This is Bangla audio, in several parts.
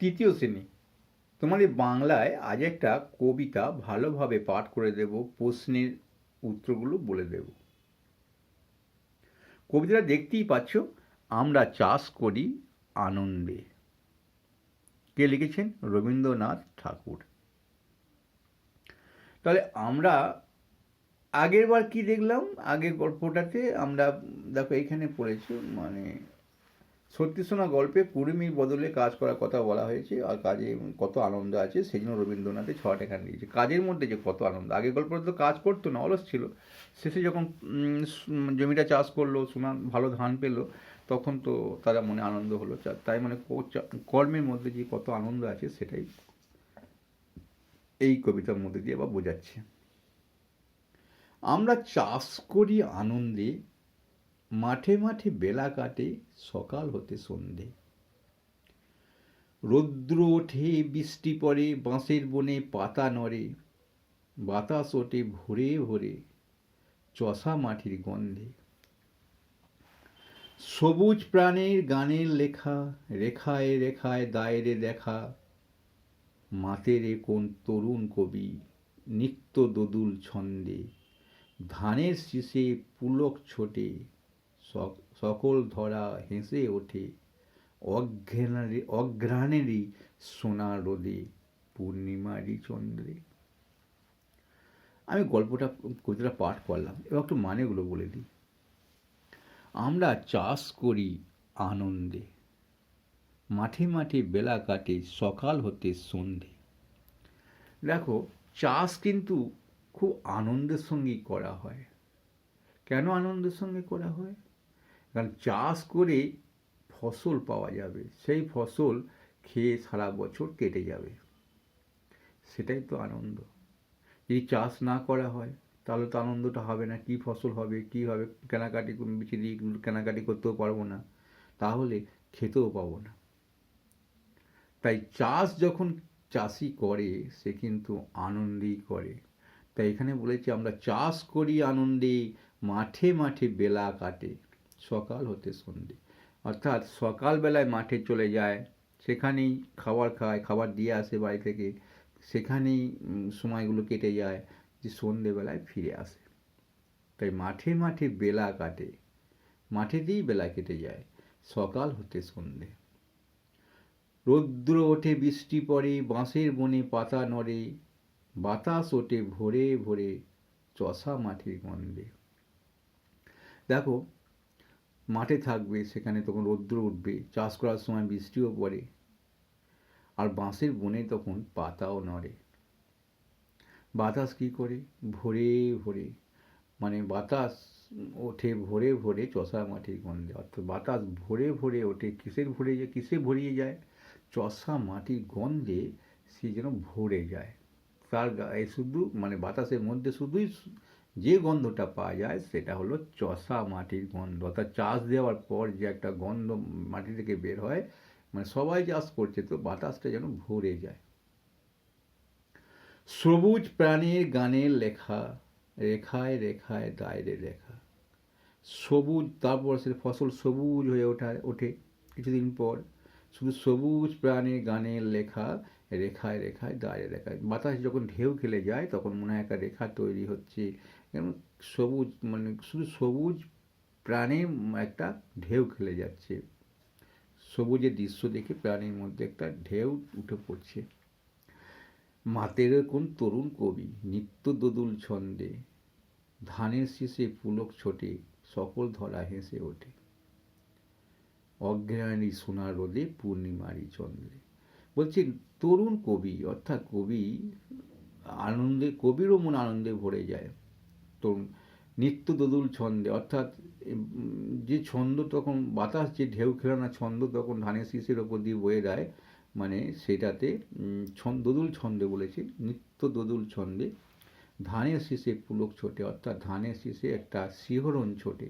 তৃতীয় শ্রেণি। তোমাদের বাংলায় আজ একটা কবিতা ভালোভাবে পাঠ করে দেব, প্রশ্নের উত্তরগুলো বলে দেব। কবিতাটা দেখতেই পাচ্ছ, আমরা চাষ করি আনন্দে। কে লিখেছেন? রবীন্দ্রনাথ ঠাকুর। তাহলে আমরা আগের বার কি দেখলাম? আগের গল্পটাতে আমরা, দেখো এখানে পড়েছি মানে সত্যি শোনা গল্পে কুড়িমির বদলে কাজ করার কথা বলা হয়েছে আর কাজে কত আনন্দ আছে সেই জন্য রবীন্দ্রনাথের ছটা এখানে দিয়েছে কাজের মধ্যে যে কত আনন্দ। আগের গল্পটা তো কাজ করতো না, অলস ছিল। শেষে যখন জমিটা চাষ করল, সোনা ভালো ধান পেল, তখন তো তারা মনে আনন্দ হলো। তাই মানে কর্মের মধ্যে যে কত আনন্দ আছে সেটাই এই কবিতার মধ্যে দিয়ে বা বোঝাচ্ছে। আমরা চাষ করি আনন্দে মাঠে মাঠে বেলা কাটে, সকাল হতে সন্ধে। রৌদ্র ওঠে, বৃষ্টি পড়ে, বাঁশের বনে পাতা নড়ে, বাতাস ওঠে ভোরে ভোরে, চষা মাটির গন্ধে। সবুজ প্রাণের গানের লেখা, রেখায় রেখায় দায়েরে দেখা, মাতেরে কোন তরুণ কবি, নিত্য দোদুল ছন্দে, ধানের শীষে পুলক ছোটে সকল ধরা হেসে ওঠে। অঘ্রাণেরই সোনা রোদে, পূর্ণিমারই চন্দ্রে। আমি গল্পটা কবিতাটা পাঠ করলাম। এবার একটু মানেগুলো বলে দিই। আমরা চাষ করি আনন্দে। মাঠে মাঠে বেলা কাটে, সকাল হতে সন্ধে। দেখো, চাষ কিন্তু খুব আনন্দের সঙ্গেই করা হয়। কেন আনন্দের সঙ্গে করা হয়? কারণ চাষ করে ফসল পাওয়া যাবে, সেই ফসল খেয়ে সারা বছর কেটে যাবে। সেটাই তো আনন্দ। যদি চাষ না করা হয়, তাহলে তো আনন্দটা হবে না, কি ফসল হবে, কি হবে, কেনাকাটি দিয়ে কেনাকাটি করতেও পারব না, তাহলে খেতেও পাবো না। তাই চাষ যখন চাষি করে, সে কিন্তু আনন্দেই করে। তাই এখানে বলেছি, আমরা চাষ করি আনন্দে, মাঠে মাঠে বেলা কাটে। সকাল হতে সন্ধে। অর্থাৎ সকালবেলায় মাঠে চলে যায়, সেখানেই খাবার খায়, খাবার দিয়ে আসে বাড়ি থেকে, সেখানেই সময়গুলো কেটে যায়, যে সন্ধেবেলায় ফিরে আসে। তাই মাঠে মাঠে বেলা কাটে, মাঠেতেই বেলা কেটে যায়, সকাল হতে সন্ধে। রৌদ্র ওঠে, বৃষ্টি পড়ে, বাঁশের বনে পাতা নড়ে, বাতাস ওঠে ভোরে ভোরে চষা মাটির গন্ধে। দেখো মাঠে থাকবে, সেখানে তখন রৌদ্র উঠবে, চাষ করার সময় বৃষ্টিও পড়ে, আর বাঁশের বনে তখন পাতাও নড়ে। বাতাস কি করে? ভোরে ভোরে মানে বাতাস ওঠে ভোরে ভোরে চষা মাটির গন্ধে, অর্থাৎ বাতাস ভোরে ভোরে ওঠে, কিসের ভরে যায়, কিসে ভরিয়ে যায়? চষা মাটির গন্ধে সে যেন ভরে যায়। তার গায়ে শুধু মানে বাতাসের মধ্যে শুধুই যে গন্ধটা পাওয়া যায় সেটা হলো চষা মাটির গন্ধ। অর্থাৎ চাষ দেওয়ার পর যে একটা গন্ধ মাটি থেকে বের হয় মানে সবাই চাষ করছে তো বাতাসটা যেন ভরে যায়। সবুজ প্রাণীর গানের লেখা, রেখায় রেখায় দায়রে লেখা। সবুজ, তারপর সে ফসল সবুজ হয়ে ওঠা, ওঠে কিছুদিন পর। শুধু সবুজ প্রাণীর গানের লেখা, রেখায় রেখায় দাঁড়িয়ে রেখায় বাতাস যখন ঢেউ খেলে যায়, তখন মনে হয় একটা রেখা তৈরি হচ্ছে। এবং সবুজ মানে শুধু সবুজ প্রাণীর একটা ঢেউ খেলে যাচ্ছে। সবুজের দৃশ্য দেখে প্রাণীর মধ্যে একটা ঢেউ উঠে পড়ছে। মাতের কোন তরুণ কবি, নিত্য দোদুল ছন্দে, ধানের শীষে পুলক ছোটে, সকল ধরা হেসে ওঠে। অজ্ঞানী সোনার রোদে পূর্ণিমারি চন্দ্রে। বলছি, তরুণ কবি, অর্থাৎ কবি, আনন্দে, কবিরও মন আনন্দে ভরে যায়। তরুণ নিত্য দোদুল ছন্দে। অর্থাৎ যে ছন্দ তখন, বাতাস যে ঢেউ খেলানো ছন্দ তখন ধানের শীষের ওপর দিয়ে বয়ে দেয় মানে সেটাতে ছন্দ দোদুল ছন্দে বলেছে নিত্য দোদুল ছন্দে ধানের শীষে পুলক ছোটে, অর্থাৎ ধানের শীষে একটা শিহরণ ছোটে।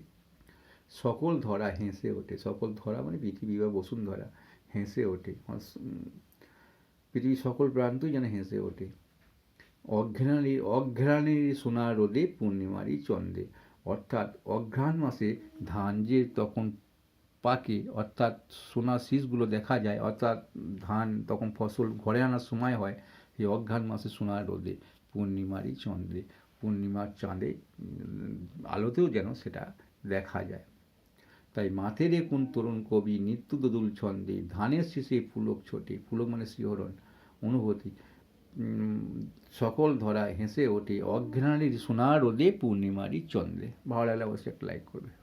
সকল ধরা হেসে ওঠে, সকল ধরা মানে পৃথিবী বা বসুন্ধরা হেসে ওঠে। পৃথিবীর সকল প্রান্তই যেন হেসে ওঠে। অঘ্রাণীর অঘ্রাণীর সোনার রোদে পূর্ণিমারই চন্দ্রে অর্থাৎ অঘ্রাণ মাসে ধান যে তখন পাকে, অর্থাৎ সোনা শীষগুলো দেখা যায়, অর্থাৎ ধান তখন ফসল ঘরে আনার সময় হয়, এই অঘ্রাণ মাসে সোনার রোদে পূর্ণিমারই চন্দ্রে পূর্ণিমার চাঁদে আলোতেও যেন সেটা দেখা যায়। তাই মাথে কোন তরুণ কবি, নিত্য দোদুল ছন্দে, ধানের শীষে পুলক ছোটে পুলক মানে শিহরণ, অনুভূতি। সকল ধরা হেসে ওঠে। অঘ্রাণীর সোনার রোদে পূর্ণিমারই চন্দ্রে। ভালো লাগলে অবশ্যই একটা লাইক করবে।